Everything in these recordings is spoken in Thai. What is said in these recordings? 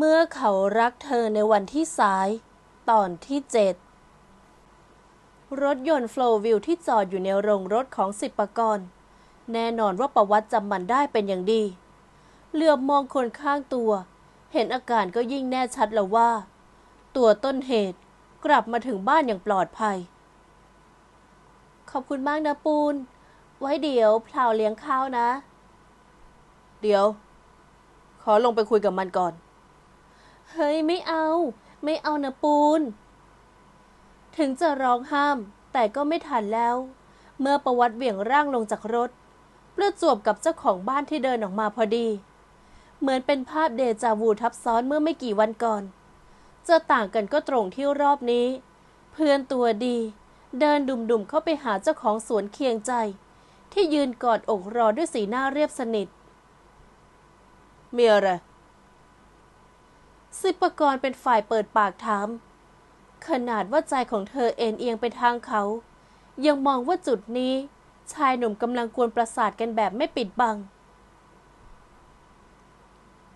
เมื่อเขารักเธอในวันที่สาย ตอนที่เจ็ดรถยนต์โฟล์วิวที่จอดอยู่ในโรงรถของสิบปกรณ์แน่นอนว่าประวัติจำมันได้เป็นอย่างดี เหลือบมองคนข้างตัว เห็นอาการก็ยิ่งแน่ชัดแล้วว่า ตัวต้นเหตุกลับมาถึงบ้านอย่างปลอดภัย ขอบคุณมากนะปูน ไว้เดี๋ยวพลาวเลี้ยงข้าวนะ เดี๋ยว ขอลงไปคุยกับมันก่อน เฮ้ยไม่เอา ไม่เอานะปูน ถึงจะร้องห้าม แต่ก็ไม่ทันแล้ว เมื่อประวัติเหวี่ยงร่างลงจากรถ ประจวบกับเจ้าของบ้านที่เดินออกมาพอดี เหมือนเป็นภาพเดจาวูทับซ้อนเมื่อไม่กี่วันก่อน จะต่างกันก็ตรงที่รอบนี้ เพื่อนตัวดี เดินดุ่มๆเข้าไปหาเจ้าของสวนเคียงใจ ที่ยืนกอดอกรอด้วยสีหน้าเรียบสนิทมีอะไร สิปกรเป็นฝ่ายเปิดปากถาม ขนาดว่าใจของเธอเอ็นเอียงไปทางเขา ยังมองว่าจุดนี้ ชายหนุ่มกำลังกวนประสาทกันแบบไม่ปิดบัง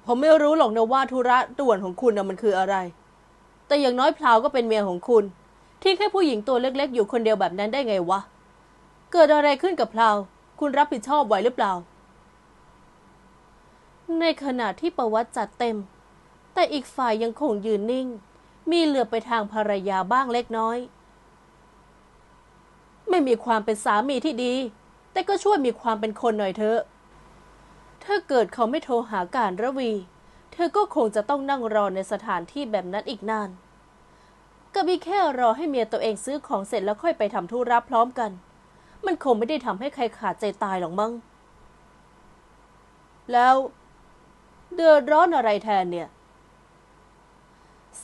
ผมไม่รู้หรอกนะว่าธุระด่วนของคุณนะมันคืออะไร แต่อย่างน้อยพลาวก็เป็นเมียของคุณ ที่แค่ผู้หญิงตัวเล็กๆ อยู่คนเดียวแบบนั้นได้ไงวะ เกิดอะไรขึ้นกับพลาว คุณรับผิดชอบไหวหรือเปล่า ในขณะที่ประวัติจัดเต็ม แต่อีกฝ่ายยังคงยืนนิ่ง มีเหลือไปทางภรรยาบ้างเล็กน้อย ไม่มีความเป็นสามีที่ดี แต่ก็ช่วยมีความเป็นคนหน่อยเถอะถ้าเกิดเขาไม่โทรหาการระวี เธอก็คงจะต้องนั่งรอในสถานที่แบบนั้นอีกนานก็มีแค่รอให้เมียตัวเองซื้อของเสร็จแล้วค่อยไปทำธุระพร้อมกัน มันคงไม่ได้ทำให้ใครขาดใจตายหรอกมั้ง แล้ว เดือดร้อนอะไรแทนเนี่ย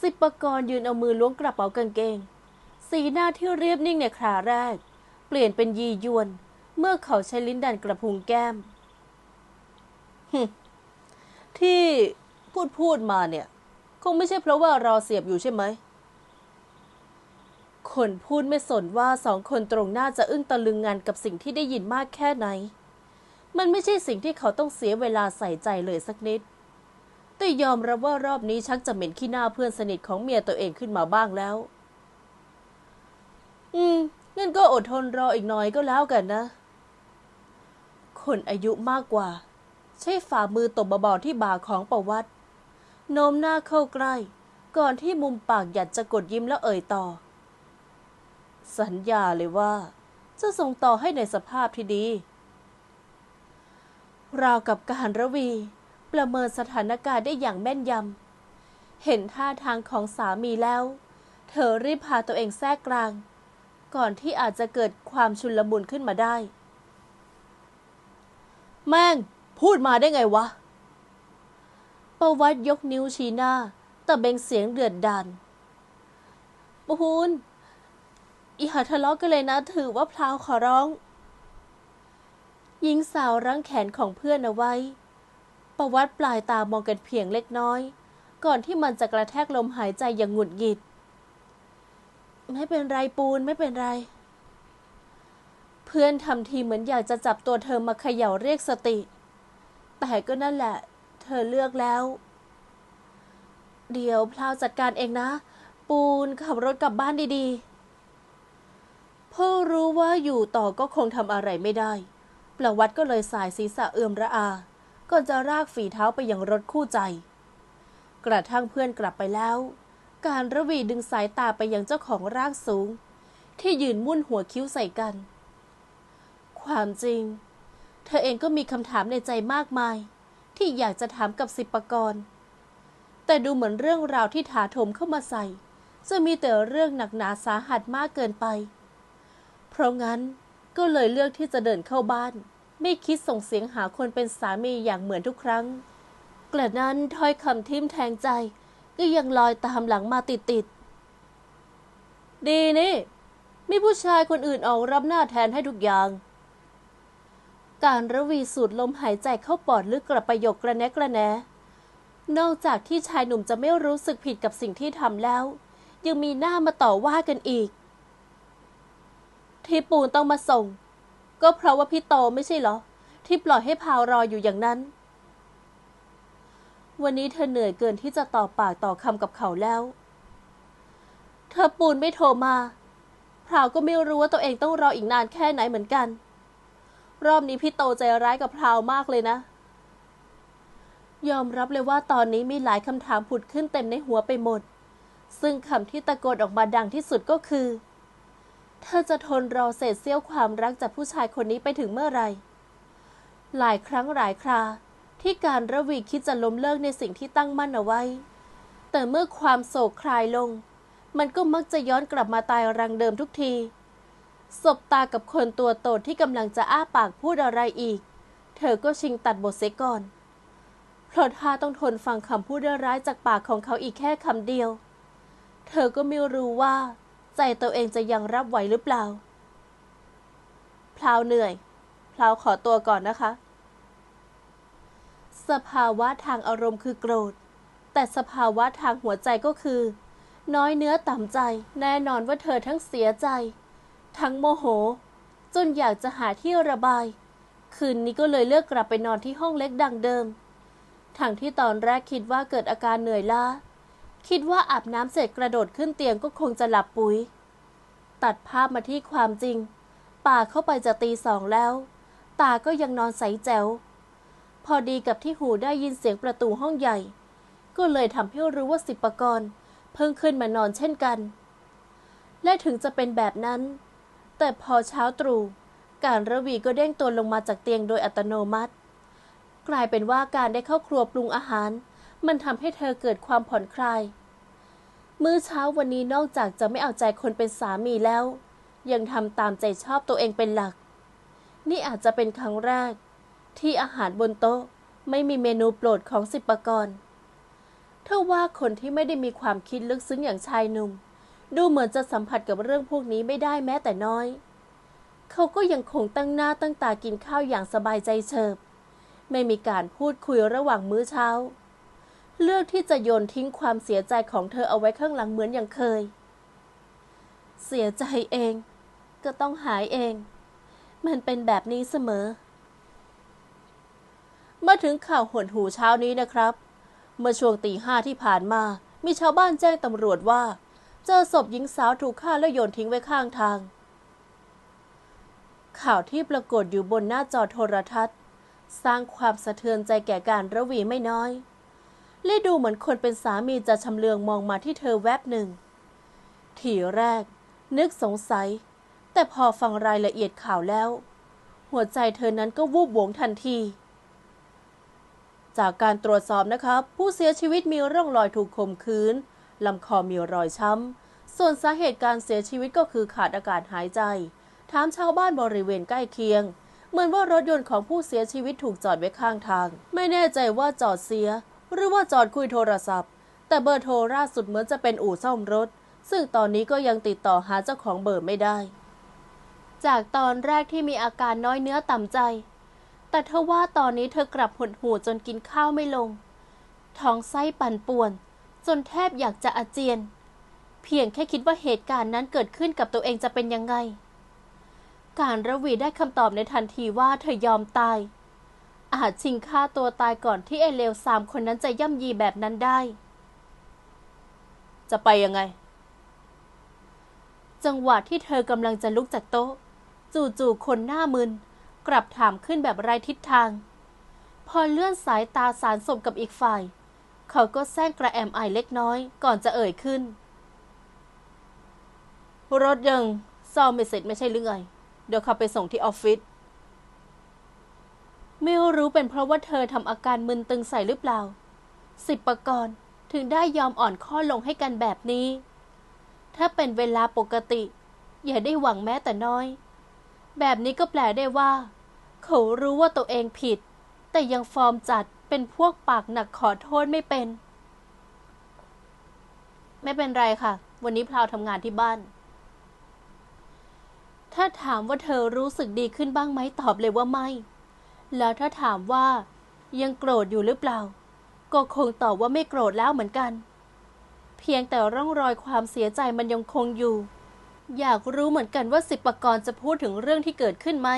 สิบปกรณ์ยืนเอามือล้วงกระเป๋ากางเกง สีหน้าที่เรียบนิ่งในคราแรก เปลี่ยนเป็นยียวน เมื่อเขาใช้ลิ้นดันกระพุ้งแก้ม ที่พูดพูดมาเนี่ย คงไม่ใช่เพราะว่ารอเสียบอยู่ใช่ไหม คนพูดไม่สนว่าสองคนตรงหน้าจะอึ้งตะลึงงานกับสิ่งที่ได้ยินมากแค่ไหน มันไม่ใช่สิ่งที่เขาต้องเสียเวลาใส่ใจเลยสักนิด แต่ยอมรับว่ารอบนี้ชักจะเหม็นขี้หน้าเพื่อนสนิทของเมียตัวเองขึ้นมาบ้างแล้ว อืมงั้นก็อดทนรออีกหน่อยก็แล้วกันนะ คนอายุมากกว่า ใช้ฝ่ามือตบเบาๆที่บ่าของประวัติโน้มหน้าเข้าใกล้ ก่อนที่มุมปากหยัดจะกดยิ้มแล้วเอ่ยต่อ สัญญาเลยว่า จะส่งต่อให้ในสภาพที่ดี ราวกับการระวี ประเมินสถานการณ์ได้อย่างแม่นยำ เห็นท่าทางของสามีแล้ว เธอรีบพาตัวเองแทรกกลาง ก่อนที่อาจจะเกิดความชุนลมุนขึ้นมาได้ แม่ง พูดมาได้ไงวะ ประวัติยกนิ้วชี้หน้า แต่เบงเสียงเดือดดาลปูนอีหาทะเลาะกันเลยนะถือว่าพลาวขอร้อง หญิงสาวรั้งแขนของเพื่อนเอาไว้ ประวัติปลายตามองกันเพียงเล็กน้อย ก่อนที่มันจะกระแทกลมหายใจอย่างหงุดหงิด ไม่เป็นไรปูนไม่เป็นไร เพื่อนทำทีเหมือนอยากจะจับตัวเธอมาเขย่าเรียกสติ แต่ก็นั่นแหละ เธอเลือกแล้ว เดี๋ยวพลาวจัดการเองนะ ปูนขับรถกลับบ้านดีๆพ่อรู้ว่าอยู่ต่อก็คงทำอะไรไม่ได้ ประวัติก็เลยสายศีรษะเอื่อมระอา ก่อนจะรากฝีเท้าไปยังรถคู่ใจ กระทั่งเพื่อนกลับไปแล้ว การระวีดึงสายตาไปยังเจ้าของร่างสูง ที่ยืนมุ่นหัวคิ้วใส่กัน ความจริง เธอเองก็มีคำถามในใจมากมาย ที่อยากจะถามกับสิบปกรณ์แต่ดูเหมือนเรื่องราวที่ถาโถมเข้ามาใส่ จะมีแต่เรื่องหนักหนาสาหัสมากเกินไป เพราะงั้นก็เลยเลือกที่จะเดินเข้าบ้าน ไม่คิดส่งเสียงหาคนเป็นสามีอย่างเหมือนทุกครั้ง กระนั้นถ้อยคำทิมแทงใจ ก็ยังลอยตามหลังมาติดติดๆดีนี่ มีผู้ชายคนอื่นออกรับหน้าแทนให้ทุกอย่าง การระวีสูดลมหายใจเข้าปอดลึกกระประโยคกระแนกระแนนอกจากที่ชายหนุ่มจะไม่รู้สึกผิดกับสิ่งที่ทำแล้ว ยังมีหน้ามาต่อว่ากันอีก ที่ปูนต้องมาส่ง ก็เพราะว่าพี่โตไม่ใช่เหรอ ที่ปล่อยให้พาวรออยู่อย่างนั้น วันนี้เธอเหนื่อยเกินที่จะต่อปากต่อคำกับเขาแล้ว เธอปูนไม่โทรมาพราวก็ไม่รู้ว่าตัวเองต้องรออีกนานแค่ไหนเหมือนกัน รอบนี้พี่โตใจร้ายกับพราวมากเลยนะ ยอมรับเลยว่าตอนนี้มีหลายคำถามผุดขึ้นเต็มในหัวไปหมด ซึ่งคำที่ตะโกนออกมาดังที่สุดก็คือ เธอจะทนรอเศษเสี้ยวความรักจากผู้ชายคนนี้ไปถึงเมื่อไหร่ หลายครั้งหลายครา ที่การระวีคิดจะล้มเลิกในสิ่งที่ตั้งมั่นเอาไว้ แต่เมื่อความโศกคลายลง มันก็มักจะย้อนกลับมาตายรังเดิมทุกที สบตากับคนตัวโตที่กำลังจะอ้าปากพูดอะไรอีก เธอก็ชิงตัดบทเสียก่อนเพราะถ้าต้องทนฟังคำพูดร้ายจากปากของเขาอีกแค่คำเดียว เธอก็ไม่รู้ว่า ใจตัวเองจะยังรับไหวหรือเปล่าพลาวเหนื่อยพลาวขอตัวก่อนนะคะ สภาวะทางอารมณ์คือโกรธ แต่สภาวะทางหัวใจก็คือ น้อยเนื้อต่ำใจ แน่นอนว่าเธอทั้งเสียใจ ทั้งโมโห จนอยากจะหาที่ระบาย คืนนี้ก็เลยเลือกกลับไปนอนที่ห้องเล็กดังเดิม ทั้งที่ตอนแรกคิดว่าเกิดอาการเหนื่อยล้า คิดว่าอาบน้ำเสร็จกระโดดขึ้นเตียงก็คงจะหลับปุ๋ย ตัดภาพมาที่ความจริง ป่าเข้าไปจะตีสองแล้ว ตาก็ยังนอนใสแจ๋ว พอดีกับที่หูได้ยินเสียงประตูห้องใหญ่ ก็เลยทำให้รู้ว่าสิบปกรณ์เพิ่งขึ้นมานอนเช่นกัน และถึงจะเป็นแบบนั้น แต่พอเช้าตรู่การระวีก็เด้งตัวลงมาจากเตียงโดยอัตโนมัติ กลายเป็นว่าการได้เข้าครัวปรุงอาหาร มันทำให้เธอเกิดความผ่อนคลาย มื้อเช้าวันนี้นอกจากจะไม่เอาใจคนเป็นสามีแล้ว ยังทำตามใจชอบตัวเองเป็นหลัก นี่อาจจะเป็นครั้งแรก ที่อาหารบนโต๊ะไม่มีเมนูโปรดของสิบปกรณ์เธอว่าคนที่ไม่ได้มีความคิดลึกซึ้งอย่างชายหนุ่ม ดูเหมือนจะสัมผัสกับเรื่องพวกนี้ไม่ได้แม้แต่น้อย เขาก็ยังคงตั้งหน้าตั้งตากินข้าวอย่างสบายใจเฉิบ ไม่มีการพูดคุยระหว่างมื้อเช้า เลือกที่จะโยนทิ้งความเสียใจของเธอเอาไว้ข้างหลังเหมือนอย่างเคย เสียใจเอง ก็ต้องหายเอง มันเป็นแบบนี้เสมอ มาถึงข่าวหดหูเช้านี้นะครับ เมื่อช่วงตีห้าที่ผ่านมา มีชาวบ้านแจ้งตำรวจว่า เจอศพหญิงสาวถูกฆ่าและโยนทิ้งไว้ข้างทาง ข่าวที่ปรากฏอยู่บนหน้าจอโทรทัศน์ สร้างความสะเทือนใจแก่การระวีไม่น้อย และดูเหมือนคนเป็นสามีจะชำเลืองมองมาที่เธอแวบหนึ่ง ทีแรก นึกสงสัย แต่พอฟังรายละเอียดข่าวแล้ว หัวใจเธอนั้นก็วูบหวงทันที จากการตรวจสอบนะครับ ผู้เสียชีวิตมีร่องรอยถูกข่มขืนลำคอมีรอยช้ำ ส่วนสาเหตุการเสียชีวิตก็คือขาดอากาศหายใจ ถามชาวบ้านบริเวณใกล้เคียง เหมือนว่ารถยนต์ของผู้เสียชีวิตถูกจอดไว้ข้างทาง ไม่แน่ใจว่าจอดเสีย หรือว่าจอดคุยโทรศัพท์ แต่เบอร์โทรล่าสุดเหมือนจะเป็นอู่ซ่อมรถ ซึ่งตอนนี้ก็ยังติดต่อหาเจ้าของเบอร์ไม่ได้ จากตอนแรกที่มีอาการน้อยเนื้อต่ำใจ แต่เธอว่าตอนนี้เธอกลับหดหู่จนกินข้าวไม่ลง ท้องไส้ปั่นป่วน จนแทบอยากจะอาเจียน เพียงแค่คิดว่าเหตุการณ์นั้นเกิดขึ้นกับตัวเองจะเป็นยังไง การระวีได้คำตอบในทันทีว่าเธอยอมตาย อาจชิงฆ่าตัวตายก่อนที่ไอเลวสามคนนั้นจะย่ำยีแบบนั้นได้ จะไปยังไง จังหวะที่เธอกำลังจะลุกจากโต๊ะ จู่ๆคนหน้ามึน กลับถามขึ้นแบบไร้ทิศทาง พอเลื่อนสายตาสารสมกับอีกฝ่าย เขาก็แซงกระแอมไอเล็กน้อยก่อนจะเอ่ยขึ้น รถยังซ่อมไม่เสร็จไม่ใช่หรือไง เดี๋ยวขับไปส่งที่ออฟฟิศ ไม่รู้เป็นเพราะว่าเธอทำอาการมึนตึงใส่หรือเปล่า สิบประกรณ์ถึงได้ยอมอ่อนข้อลงให้กันแบบนี้ ถ้าเป็นเวลาปกติ อย่าได้หวังแม้แต่น้อย แบบนี้ก็แปลได้ว่า เขารู้ว่าตัวเองผิด แต่ยังฟอร์มจัดเป็นพวกปากหนักขอโทษไม่เป็น ไม่เป็นไรค่ะ วันนี้พลาวทำงานที่บ้าน ถ้าถามว่าเธอรู้สึกดีขึ้นบ้างไหมตอบเลยว่าไม่ แล้วถ้าถามว่า ยังโกรธอยู่หรือเปล่า ก็คงตอบว่าไม่โกรธแล้วเหมือนกัน เพียงแต่ร่องรอยความเสียใจมันยังคงอยู่ อยากรู้เหมือนกันว่าสิบปกรณ์จะพูดถึงเรื่องที่เกิดขึ้นไหม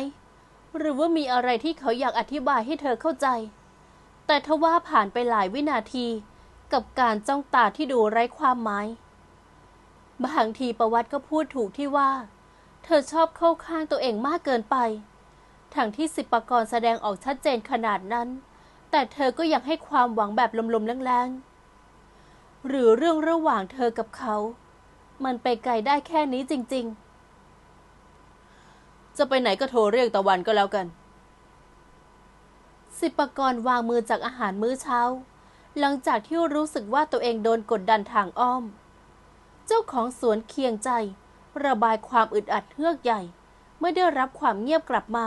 หรือว่ามีอะไรที่เขาอยากอธิบายให้เธอเข้าใจ แต่ทว่าผ่านไปหลายวินาทีกับการจ้องตาที่ดูไร้ความหมาย บางทีประวัติก็พูดถูกที่ว่า เธอชอบเข้าข้างตัวเองมากเกินไป ทั้งที่สิบปกรแสดงออกชัดเจนขนาดนั้น แต่เธอก็ยังให้ความหวังแบบลมๆแรงๆ หรือเรื่องระหว่างเธอกับเขา มันไปไกลได้แค่นี้จริง ๆ จะไปไหนก็โทรเรียกตะวันก็แล้วกัน สิบปกรวางมือจากอาหารมื้อเช้า หลังจากที่รู้สึกว่าตัวเองโดนกดดันทางอ้อม เจ้าของสวนเคียงใจ ระบายความอึดอัดเฮือกใหญ่เมื่อได้รับความเงียบกลับมา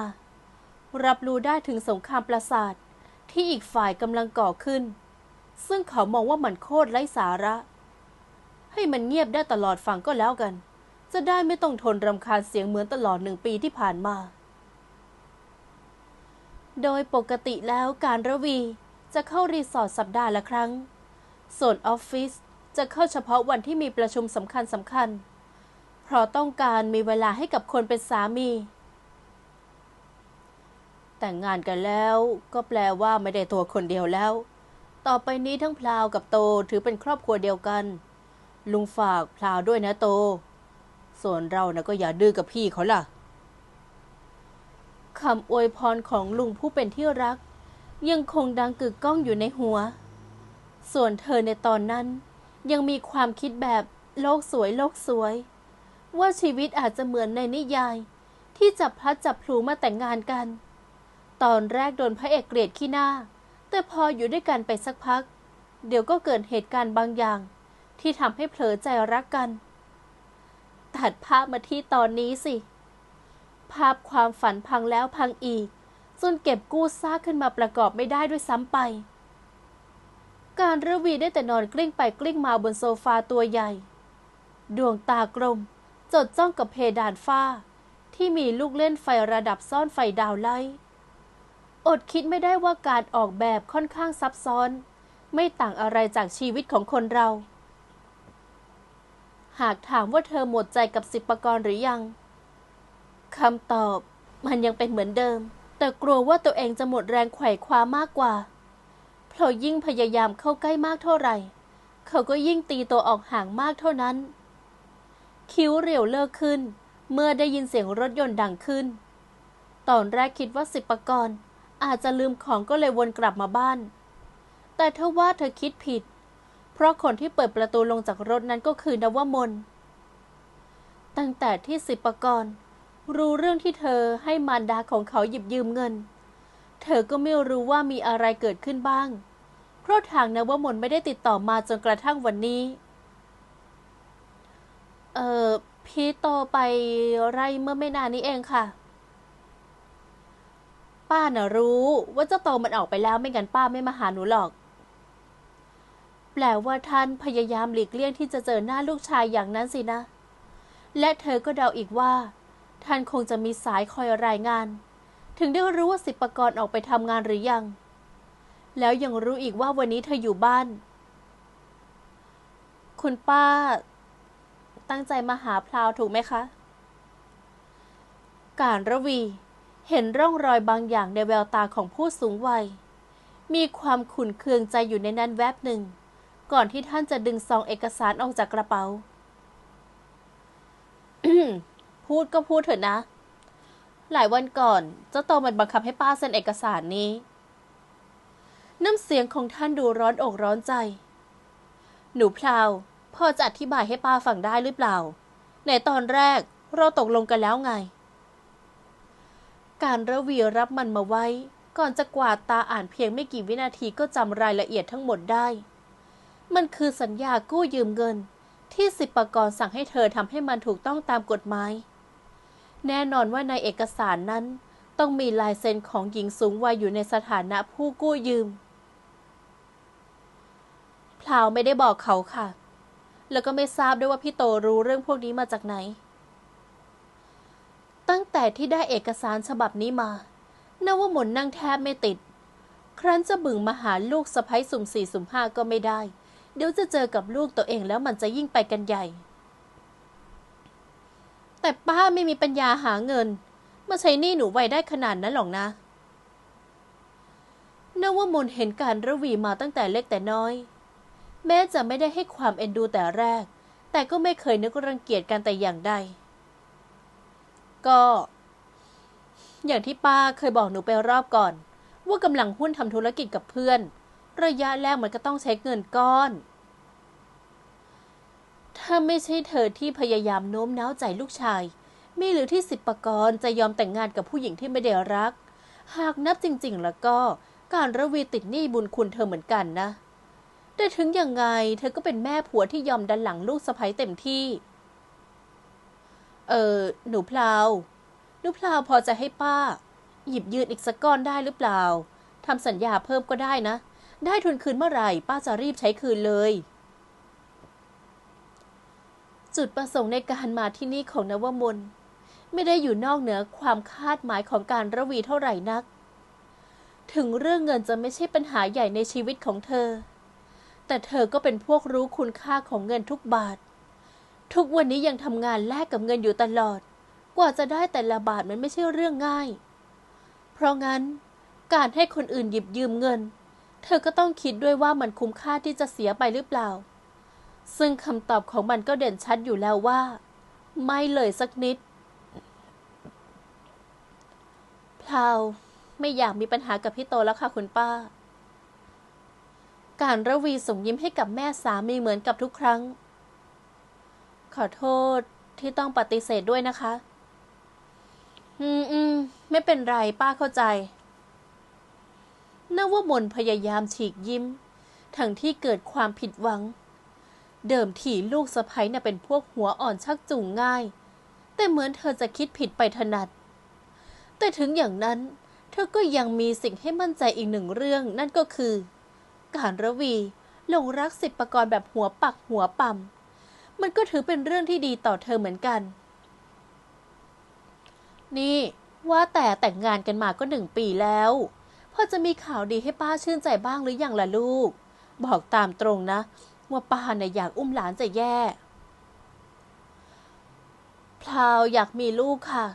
รับรู้ได้ถึงสงครามประสาทที่อีกฝ่ายกำลังก่อขึ้น ซึ่งเขามองว่ามันโคตรไร้สาระ ให้มันเงียบได้ตลอดฟังก็แล้วกัน จะได้ไม่ต้องทนรำคาญเสียงเหมือนตลอดหนึ่งปีที่ผ่านมา โดยปกติแล้วการระวีจะเข้ารีสอร์ทสัปดาห์ละครั้ง ส่วนออฟฟิศจะเข้าเฉพาะวันที่มีประชุมสำคัญสำคัญ เพราะต้องการมีเวลาให้กับคนเป็นสามี แต่งงานกันแล้วก็แปลว่าไม่ได้ตัวคนเดียวแล้ว ต่อไปนี้ทั้งพลาวกับโตถือเป็นครอบครัวเดียวกัน ลุงฝากพลาวด้วยนะโต ส่วนเรานะก็อย่าดื้อกับพี่เขาล่ะคำอวยพรของลุงผู้เป็นที่รัก ยังคงดังกึกก้องอยู่ในหัว ส่วนเธอในตอนนั้น ยังมีความคิดแบบโลกสวยโลกสวย ว่าชีวิตอาจจะเหมือนในนิยาย ที่จับพลัดจับพลูมาแต่งงานกัน ตอนแรกโดนพระเอกเกลียดขี้หน้า แต่พออยู่ด้วยกันไปสักพัก เดี๋ยวก็เกิดเหตุการณ์บางอย่าง ที่ทำให้เผลอใจรักกัน ตัดภาพมาที่ตอนนี้สิ ภาพความฝันพังแล้วพังอีกจนเก็บกู้ซากขึ้นมาประกอบไม่ได้ด้วยซ้ำไป การระวีได้แต่นอนกลิ้งไปกลิ้งมาบนโซฟาตัวใหญ่ ดวงตากลม จดจ้องกับเพดานฝ้า ที่มีลูกเล่นไฟระดับซ่อนไฟดาวไล่ อดคิดไม่ได้ว่าการออกแบบค่อนข้างซับซ้อน ไม่ต่างอะไรจากชีวิตของคนเรา หากถามว่าเธอหมดใจกับสิบปกรณ์หรือยังคำตอบมันยังเป็นเหมือนเดิม แต่กลัวว่าตัวเองจะหมดแรงไขว่คว้ามากกว่าเพราะยิ่งพยายามเข้าใกล้มากเท่าไหร่ เขาก็ยิ่งตีตัวออกห่างมากเท่านั้น คิ้วเรียวเลิกขึ้น เมื่อได้ยินเสียงรถยนต์ดังขึ้น ตอนแรกคิดว่าสิบปกรณ์ อาจจะลืมของก็เลยวนกลับมาบ้าน แต่เธอว่าเธอคิดผิด เพราะคนที่เปิดประตูลงจากรถนั้นก็คือนวมน ตั้งแต่ที่สิบปกรณ์รู้เรื่องที่เธอให้มารดาของเขาหยิบยืมเงิน เธอก็ไม่รู้ว่ามีอะไรเกิดขึ้นบ้าง เพราะทางนวมนไม่ได้ติดต่อมาจนกระทั่งวันนี้ เอ่อพี่โตไปไร่เมื่อไม่นานนี้เองค่ะ ป้าน่ะรู้ ว่าเจ้าโตมันออกไปแล้วไม่งั้นป้าไม่มาหาหนูหรอก แปลว่าท่านพยายามหลีกเลี่ยงที่จะเจอหน้าลูกชายอย่างนั้นสินะ และเธอก็เดาอีกว่า ท่านคงจะมีสายคอยรายงาน ถึงได้รู้ว่าสิบปกรณ์ออกไปทำงานหรือยัง แล้วยังรู้อีกว่าวันนี้เธออยู่บ้าน คุณป้า ตั้งใจมาหาพลาวถูกไหมคะ การระวี เห็นร่องรอยบางอย่างในแววตาของผู้สูงวัย มีความขุ่นเคืองใจอยู่ในนั้นแวบหนึ่ง ก่อนที่ท่านจะดึงซองเอกสารออกจากกระเป๋า พูดก็พูดเถอะนะ หลายวันก่อนเจ้าโตมันบังคับให้ป้าเซ็นเอกสารนี้ น้ำเสียงของท่านดูร้อนอกร้อนใจ หนูพลาวพ่อจะอธิบายให้ป้าฟังได้หรือเปล่า ในตอนแรกเราตกลงกันแล้วไง การระวีรับมันมาไว้ ก่อนจะกวาดตาอ่านเพียงไม่กี่วินาทีก็จำรายละเอียดทั้งหมดได้ มันคือสัญญากู้ยืมเงิน ที่สิบปกรสั่งให้เธอทำให้มันถูกต้องตามกฎหมาย แน่นอนว่าในเอกสารนั้น ต้องมีลายเซ็นของหญิงสูงวัยอยู่ในสถานะผู้กู้ยืมพลาวไม่ได้บอกเขาค่ะ แล้วก็ไม่ทราบด้วยว่าพี่โตรู้เรื่องพวกนี้มาจากไหน ตั้งแต่ที่ได้เอกสารฉบับนี้มานวมนนั่งแทบไม่ติด ครั้นจะบึงมาหาลูกสะพ้ยสุ่มสี่สุ่มห้าก็ไม่ได้ เดี๋ยวจะเจอกับลูกตัวเองแล้วมันจะยิ่งไปกันใหญ่ แต่ป้าไม่มีปัญญาหาเงิน มาใช้หนี้หนูไว้ได้ขนาดนั้นหรอกนะนนว่ามนเห็นการระวีมาตั้งแต่เล็กแต่น้อย แม้จะไม่ได้ให้ความเอ็นดูแต่แรก แต่ก็ไม่เคยนึกรังเกียจกันแต่อย่างใด ก็ อย่างที่ป้าเคยบอกหนูไปรอบก่อน ว่ากำลังหุ้นทำธุรกิจกับเพื่อน ระยะแรกมันก็ต้องใช้เงินก้อน ถ้าไม่ใช่เธอที่พยายามโน้มน้าวใจลูกชายมีหรือที่สิบประกรณ์จะยอมแต่งงานกับผู้หญิงที่ไม่ได้รัก หากนับจริง ๆ แล้วก็การระวีติดหนี้บุญคุณเธอเหมือนกันนะ แต่ถึงยังไงเธอก็เป็นแม่ผัวที่ยอมดันหลังลูกสะใภ้เต็มที่ เออหนูพลาวหนูพลาวพอจะให้ป้า หยิบยืนอีกสักก้อนได้หรือเปล่าทำสัญญาเพิ่มก็ได้นะ ได้ทุนคืนเมื่อไหร่ ป้าจะรีบใช้คืนเลย จุดประสงค์ในการมาที่นี่ของนวมนไม่ได้อยู่นอกเหนือความคาดหมายของการระวีเท่าไหร่นัก ถึงเรื่องเงินจะไม่ใช่ปัญหาใหญ่ในชีวิตของเธอ แต่เธอก็เป็นพวกรู้คุณค่าของเงินทุกบาท ทุกวันนี้ยังทำงานแลกกับเงินอยู่ตลอด กว่าจะได้แต่ละบาทมันไม่ใช่เรื่องง่าย เพราะงั้น การให้คนอื่นหยิบยืมเงิน เธอก็ต้องคิดด้วยว่ามันคุ้มค่าที่จะเสียไปหรือเปล่า ซึ่งคำตอบของมันก็เด่นชัดอยู่แล้วว่า ไม่เลยสักนิดพลาวไม่อยากมีปัญหากับพี่โตแล้วค่ะคุณป้า การระวีส่งยิ้มให้กับแม่สามีเหมือนกับทุกครั้ง ขอโทษที่ต้องปฏิเสธด้วยนะคะ อืมอืมไม่เป็นไรป้าเข้าใจนว่ามนพยายามฉีกยิ้ม ทั้งที่เกิดความผิดหวัง เดิมทีลูกสะพ้ยน่ะเป็นพวกหัวอ่อนชักจูงง่าย แต่เหมือนเธอจะคิดผิดไปถนัด แต่ถึงอย่างนั้น เธอก็ยังมีสิ่งให้มั่นใจอีกหนึ่งเรื่องนั่นก็คือ การระวีหลงรักสิบประกรแบบหัวปักหัวปั๊ม มันก็ถือเป็นเรื่องที่ดีต่อเธอเหมือนกัน นี่ ว่าแต่แต่งงานกันมาก็หนึ่งปีแล้วพอจะมีข่าวดีให้ป้าชื่นใจบ้างหรืออยังล่ะลูก บอกตามตรงนะ ว่าป้าเนี่ยอยากอุ้มหลานจะแย่พลาวอยากมีลูกค่ะ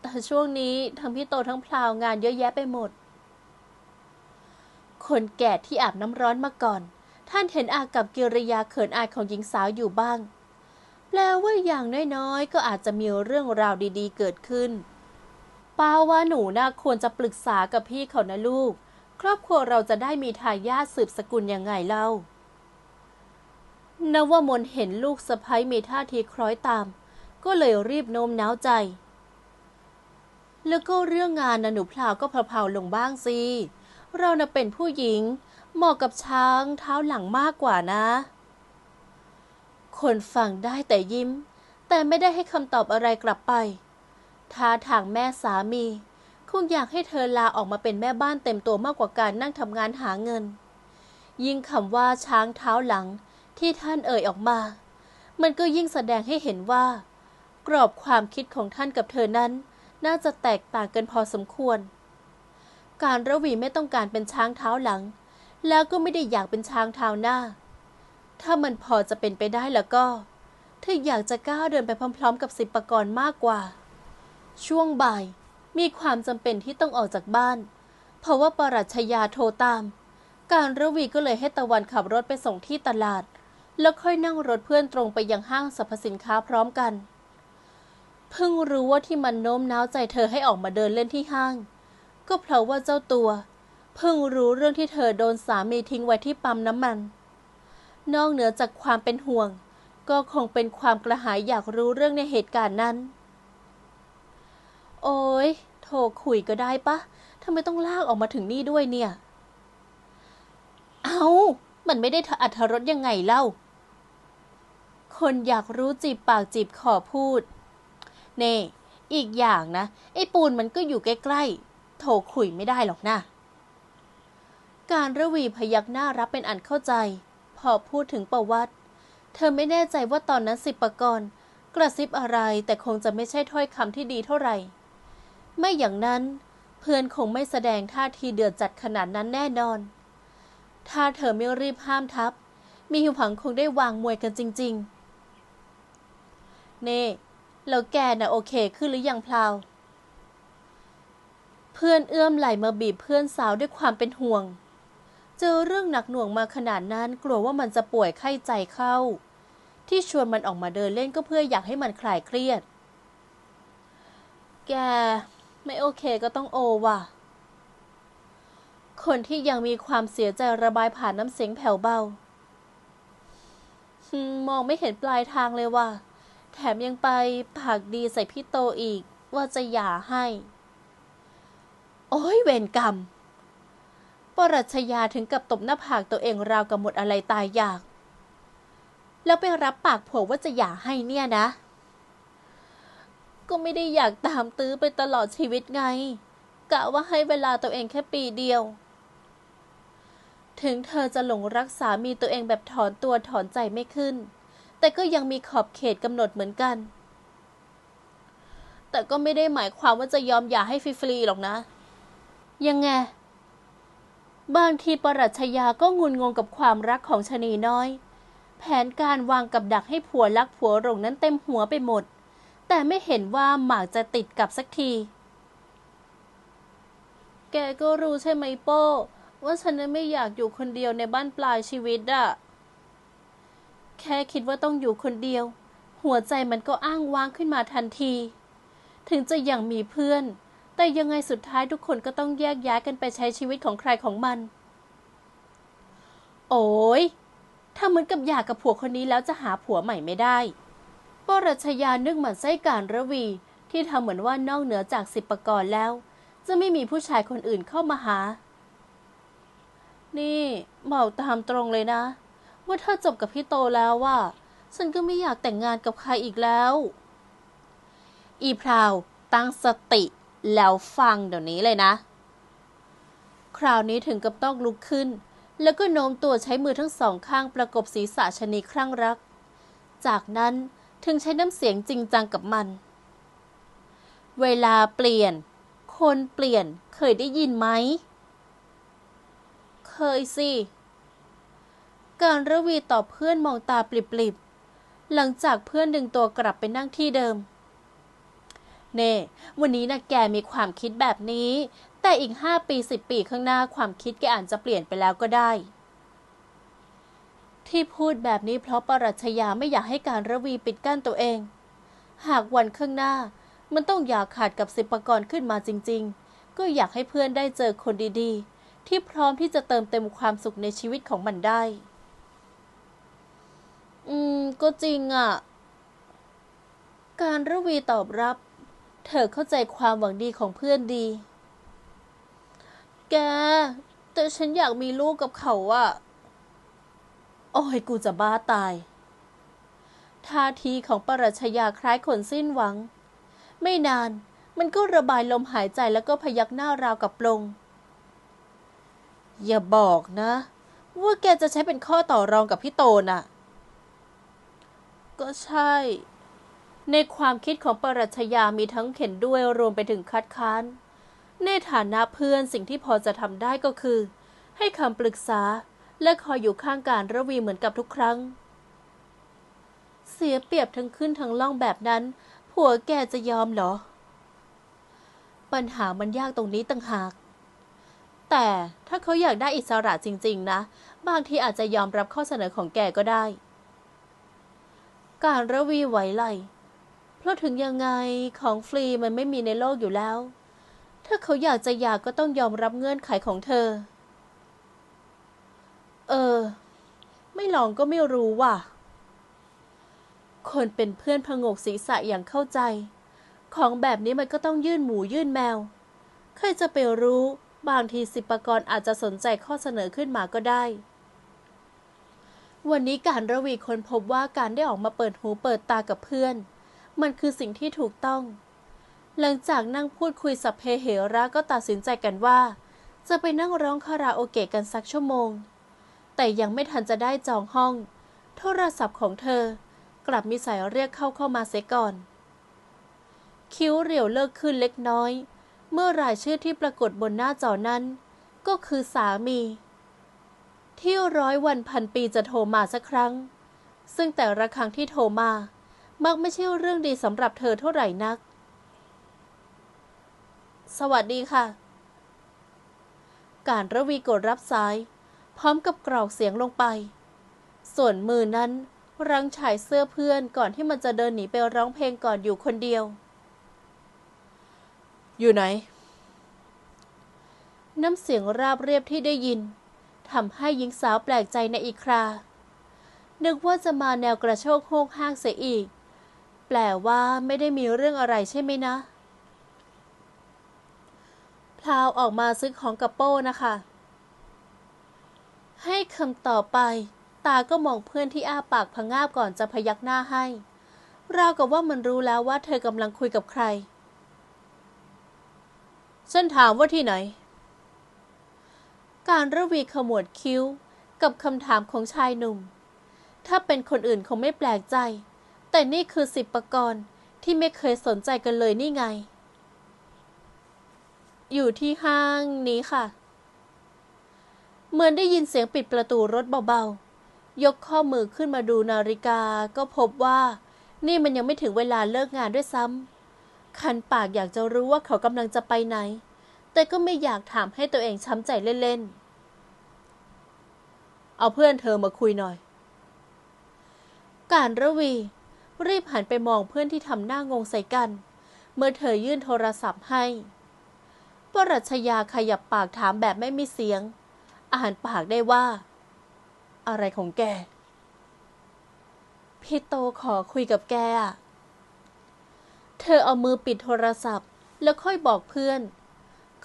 แต่ช่วงนี้ทั้งพี่โตทั้งพลาวงานเยอะแยะไปหมด คนแก่ที่อาบน้ำร้อนมาก่อน ท่านเห็นอากับกิริยาเขินอายของหญิงสาวอยู่บ้าง แปลว่าอย่างน้อยๆ ก็อาจจะมีเรื่องราวดีๆ เกิดขึ้น ป้าว่าหนูน่าควรจะปรึกษากับพี่เขานะลูก ครอบครัวเราจะได้มีทายาทสืบสกุลยังไงเล่านวมนเห็นลูกสะพ้ยมีท่าทีคล้อยตาม ก็เลยรีบโน้มน้าวใจ แล้วก็เรื่องงานนะหนูพลาวก็เพลาๆลงบ้างสิ เราน่ะเป็นผู้หญิง เหมาะกับช้างเท้าหลังมากกว่านะ คนฟังได้แต่ยิ้ม แต่ไม่ได้ให้คำตอบอะไรกลับไปท่าทางแม่สามี คงอยากให้เธอลาออกมาเป็นแม่บ้านเต็มตัวมากกว่าการนั่งทำงานหาเงิน ยิ่งคำว่าช้างเท้าหลังที่ท่านเอ่ยออกมา มันก็ยิ่งแสดงให้เห็นว่า กรอบความคิดของท่านกับเธอนั้น น่าจะแตกต่างกันพอสมควร การระวีไม่ต้องการเป็นช้างเท้าหลัง แล้วก็ไม่ได้อยากเป็นช้างเท้าหน้า ถ้ามันพอจะเป็นไปได้แล้วก็เธออยากจะก้าวเดินไปพร้อม ๆ กับสิบปกรณ์มากกว่า ช่วงบ่ายมีความจำเป็นที่ต้องออกจากบ้าน เพราะว่าปรัชญาโทรตาม การระวีก็เลยให้ตะวันขับรถไปส่งที่ตลาด แล้วค่อยนั่งรถเพื่อนตรงไปยังห้างสรรพสินค้าพร้อมกัน เพิ่งรู้ว่าที่มันโน้มน้าวใจเธอให้ออกมาเดินเล่นที่ห้าง ก็เพราะว่าเจ้าตัว เพิ่งรู้เรื่องที่เธอโดนสามีทิ้งไว้ที่ปั๊มน้ำมัน นอกเหนือจากความเป็นห่วง ก็คงเป็นความกระหายอยากรู้เรื่องในเหตุการณ์นั้น โอ้ยโทรคุยก็ได้ปะทำไมต้องลากออกมาถึงนี่ด้วยเนี่ย เอา มันไม่ได้อัธรสยังไงเล่า คนอยากรู้จีบปากจีบขอพูด เน่อีกอย่างนะ ไอ้ปูนมันก็อยู่ใกล้ๆ โทรคุยไม่ได้หรอกนะ การระวีพยักหน้ารับเป็นอันเข้าใจ พอพูดถึงประวัติ เธอไม่แน่ใจว่าตอนนั้นสิบประกรณ์กระซิบอะไรแต่คงจะไม่ใช่ถ้อยคำที่ดีเท่าไหร่ ไม่อย่างนั้นเพื่อนคงไม่แสดงท่าทีเดือดจัดขนาดนั้นแน่นอน ถ้าเธอไม่รีบห้ามทับ มีหิวผังคงได้วางมวยกันจริง ๆ เน่แล้วแกน่ะโอเคขึ้นหรือยังพลาว เพื่อนเอื้อมไหลมาบีบเพื่อนสาวด้วยความเป็นห่วง เจอเรื่องหนักหน่วงมาขนาดนั้นกลัวว่ามันจะป่วยไข้ใจเข้า ที่ชวนมันออกมาเดินเล่นก็เพื่ออยากให้มันคลายเครียด แก ไม่โอเคก็ต้องโอว่ะ คนที่ยังมีความเสียใจระบายผ่านน้ำเสียงแผ่วเบามมองไม่เห็นปลายทางเลยว่ะ แถมยังไปผากดีใส่พี่โตอีกว่าจะหย่าให้ โอ้ยเวรกรรม ปรัชญาถึงกับตบหน้าผากตัวเองราวกับหมดอะไรตายอยาก แล้วไปรับปากผัวว่าจะหย่าให้เนี่ยนะ ก็ไม่ได้อยากตามตื้อไปตลอดชีวิตไง กะว่าให้เวลาตัวเองแค่ปีเดียว ถึงเธอจะหลงรักสามีตัวเองแบบถอนตัวถอนใจไม่ขึ้น แต่ก็ยังมีขอบเขตกำหนดเหมือนกัน แต่ก็ไม่ได้หมายความว่าจะยอมหย่าให้ฟรีๆหรอกนะ ยังไง บางทีปรัชญาก็งุนงงกับความรักของชะนีน้อย แผนการวางกับดักให้ผัวรักผัวหลงนั้นเต็มหัวไปหมด แต่ไม่เห็นว่าหมากจะติดกับสักที แกก็รู้ใช่ไหมโป้ว่าฉันนั้นไม่อยากอยู่คนเดียวในบ้านปลายชีวิตอะแค่คิดว่าต้องอยู่คนเดียว หัวใจมันก็อ้างว้างขึ้นมาทันที ถึงจะยังมีเพื่อน แต่ยังไงสุดท้ายทุกคนก็ต้องแยกย้ายกันไปใช้ชีวิตของใครของมัน โอ้ยถ้าเหมือนกับอยากกับผัวคนนี้แล้วจะหาผัวใหม่ไม่ได้ปรัชญานึกเหมือนไส้การระวี ที่ทำเหมือนว่านอกเหนือจากสิบประกรณ์แล้ว จะไม่มีผู้ชายคนอื่นเข้ามาหา นี่บอกตามตรงเลยนะ ว่าถ้าจบกับพี่โตแล้วว่า ฉันก็ไม่อยากแต่งงานกับใครอีกแล้ว อีพราวตั้งสติ แล้วฟังเดี๋ยวนี้เลยนะ คราวนี้ถึงกับต้องลุกขึ้น แล้วก็โน้มตัวใช้มือทั้งสองข้างประกบศีรษะชนีครั่งรัก จากนั้นถึงใช้น้ำเสียงจริงจังกับมัน เวลาเปลี่ยน คนเปลี่ยนเคยได้ยินไหม เคยสิ การระวีตอบเพื่อนมองตาปลิบๆ หลังจากเพื่อนดึงตัวกลับไปนั่งที่เดิม เน่ วันนี้นะแกมีความคิดแบบนี้ แต่อีกห้าปีสิบปีข้างหน้าความคิดแกอาจจะเปลี่ยนไปแล้วก็ได้ ที่พูดแบบนี้เพราะปรัชญาไม่อยากให้การระวีปิดกั้นตัวเอง หากวันข้างหน้า มันต้องอยากขาดกับสิบปรกรขึ้นมาจริง ๆ ก็อยากให้เพื่อนได้เจอคนดีๆ ที่พร้อมที่จะเติมเต็มความสุขในชีวิตของมันได้ อืม ก็จริงอะ่ะ การระวีตอบรับ เธอเข้าใจความหวังดีของเพื่อนดี แก แต่ฉันอยากมีลูกกับเขาอะโอ้ยกูจะบ้าตาย ท่าทีของปรัชญาคล้ายคนสิ้นหวัง ไม่นานมันก็ระบายลมหายใจแล้วก็พยักหน้าราวกับปลง อย่าบอกนะ ว่าแกจะใช้เป็นข้อต่อรองกับพี่โตน่ะ ก็ใช่ ในความคิดของปรัชญามีทั้งเข็นด้วยรวมไปถึงคัดค้าน ในฐานะเพื่อนสิ่งที่พอจะทำได้ก็คือ ให้คำปรึกษาและคอยอยู่ข้างการระวีเหมือนกับทุกครั้ง เสียเปรียบทั้งขึ้นทั้งล่องแบบนั้น ผัวแกจะยอมเหรอ ปัญหามันยากตรงนี้ต่างหาก แต่ถ้าเขาอยากได้อิสระจริง ๆ นะ บางทีอาจจะยอมรับข้อเสนอของแกก็ได้ การระวีไหวไหล เพราะถึงยังไงของฟรีมันไม่มีในโลกอยู่แล้ว ถ้าเขาอยากจะหย่ากก็ต้องยอมรับเงื่อนไขของเธอ เออ ไม่ลองก็ไม่รู้ว่ะ คนเป็นเพื่อนพงกศีรษะอย่างเข้าใจ ของแบบนี้มันก็ต้องยื่นหมูยื่นแมว ใครจะไปรู้บางทีสิบปรกรอาจจะสนใจข้อเสนอขึ้นมาก็ได้ วันนี้การระวีคนพบว่าการได้ออกมาเปิดหูเปิดตากับเพื่อน มันคือสิ่งที่ถูกต้อง หลังจากนั่งพูดคุยสัพเพเหระก็ตัดสินใจกันว่า จะไปนั่งร้องคาราโอเกะกันสักชั่วโมง แต่ยังไม่ทันจะได้จองห้อง โทรศัพท์ของเธอ กลับมีสายเรียกเข้าเข้ามาเสียก่อน คิ้วเรียวเลิกขึ้นเล็กน้อย เมื่อรายชื่อที่ปรากฏบนหน้าจอนั้น ก็คือสามีที่ร้อยวันพันปีจะโทรมาสักครั้ง ซึ่งแต่ละครั้งที่โทรมา มักไม่ใช่เรื่องดีสำหรับเธอเท่าไหร่นัก สวัสดีค่ะ การระวีกดรับสาย พร้อมกับกรอกเสียงลงไป ส่วนมือนั้นรังฉายเสื้อเพื่อนก่อนที่มันจะเดินหนีไปร้องเพลงก่อนอยู่คนเดียว อยู่ไหน น้ำเสียงราบเรียบที่ได้ยินทำให้หญิงสาวแปลกใจในอีกครา นึกว่าจะมาแนวกระโชกโฮกห้างเสียอีก แปลว่าไม่ได้มีเรื่องอะไรใช่ไหมนะ พลาวออกมาซื้อของกับโป้นะคะ ให้คำต่อบไป ตาก็มองเพื่อนที่อ้าปากพะงาบก่อนจะพยักหน้าให้ ราวกับว่ามันรู้แล้วว่าเธอกำลังคุยกับใคร ฉันถามว่าที่ไหน การระวีขมวดคิ้ว กับคำถามของชายหนุ่ม ถ้าเป็นคนอื่นคงไม่แปลกใจ แต่นี่คือสิบประกรณ์ที่ไม่เคยสนใจกันเลยนี่ไง อยู่ที่ห้างนี้ค่ะ เหมือนได้ยินเสียงปิดประตูรถเบาๆ ยกข้อมือขึ้นมาดูนาฬิกาก็พบว่า นี่มันยังไม่ถึงเวลาเลิกงานด้วยซ้ำ คันปากอยากจะรู้ว่าเขากำลังจะไปไหน แต่ก็ไม่อยากถามให้ตัวเองช้ำใจเล่นๆ เอาเพื่อนเธอมาคุยหน่อย การระวี รีบหันไปมองเพื่อนที่ทำหน้างงใส่กัน เมื่อเธอยื่นโทรศัพท์ให้ปรัชญาขยับปากถามแบบไม่มีเสียง อ่านปากได้ว่า อะไรของแก พี่โตขอคุยกับแกอะเธอเอามือปิดโทรศัพท์ แล้วค่อยบอกเพื่อน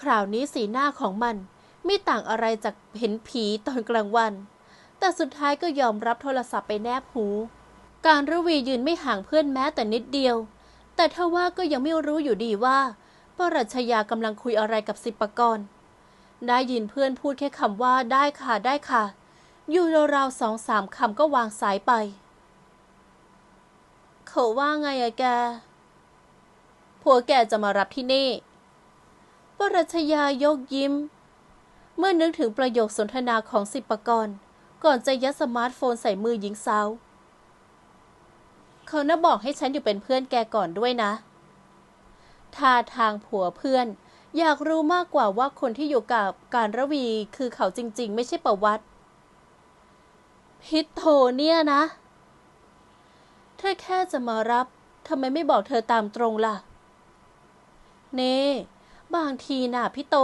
คราวนี้สีหน้าของมันไม่ต่างอะไรจากเห็นผีตอนกลางวัน แต่สุดท้ายก็ยอมรับโทรศัพท์ไปแนบหู การระวียืนไม่ห่างเพื่อนแม้แต่นิดเดียว แต่ทว่าก็ยังไม่รู้อยู่ดีว่าปรัชญากำลังคุยอะไรกับสิบปกรณ์ได้ยินเพื่อนพูดแค่คำว่าได้ค่ะได้ค่ะ อยู่ราวๆสองสามคำก็วางสายไป เขาว่าไงอะแกผัวแกจะมารับที่นี่ ปรัชญายกยิ้ม เมื่อนึกถึงประโยคสนทนาของสิบปกรณ์ก่อนจะยัดสมาร์ทโฟนใส่มือหญิงสาว เขาน่าบอกให้ฉันอยู่เป็นเพื่อนแกก่อนด้วยนะท่าทางผัวเพื่อน อยากรู้มากกว่าว่าคนที่อยู่กับการระวีคือเขาจริง ๆ ไม่ใช่ประวัติ พิทโทเนี่ยนะ เธอแค่จะมารับทำไมไม่บอกเธอตามตรงล่ะ เน่บางทีน่ะพี่โต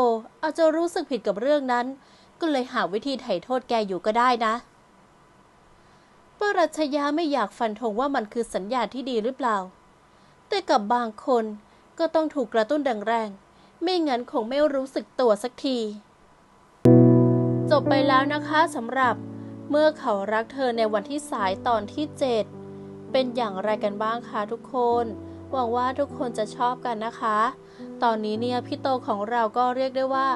อาจจะรู้สึกผิดกับเรื่องนั้น ก็เลยหาวิธีไถ่โทษแกอยู่ก็ได้นะ ปรัชญาไม่อยากฟันธงว่ามันคือสัญญาณที่ดีหรือเปล่า แต่กับบางคนก็ต้องถูกกระตุ้นแรงๆ ไม่งั้นคงไม่รู้สึกตัวสักที จบไปแล้วนะคะสำหรับเมื่อเขารักเธอในวันที่สายตอนที่ 7 เป็นอย่างไรกันบ้างคะทุกคน หวังว่าทุกคนจะชอบกันนะคะ ตอนนี้เนี่ยพี่โตของเราก็เรียกได้ว่า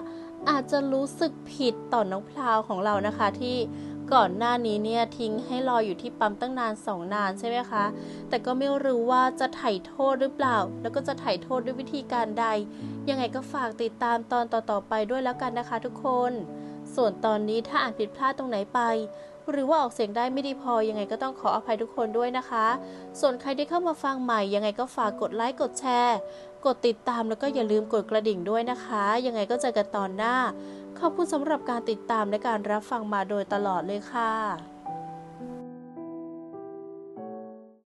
อาจจะรู้สึกผิดต่อน้องพลาวของเรานะคะที่ ก่อนหน้านี้เนี่ยทิ้งให้รออยู่ที่ปั๊มตั้งนานสองนานใช่ไหมคะ แต่ก็ไม่รู้ว่าจะไถ่โทษหรือเปล่า แล้วก็จะไถ่โทษด้วยวิธีการใด ยังไงก็ฝากติดตามตอนต่อๆไปด้วยแล้วกันนะคะ ทุกคน ส่วนตอนนี้ถ้าอ่านผิดพลาดตรงไหนไปหรือว่าออกเสียงได้ไม่ดีพอยังไงก็ต้องขออภัยทุกคนด้วยนะคะ ส่วนใครที่เข้ามาฟังใหม่ยังไงก็ฝากกดไลค์กดแชร์ กดติดตามแล้วก็อย่าลืมกดกระดิ่งด้วยนะคะ ยังไงก็เจอกันตอนหน้า ขอบคุณสำหรับการติดตามและการรับฟังมาโดยตลอดเลยค่ะ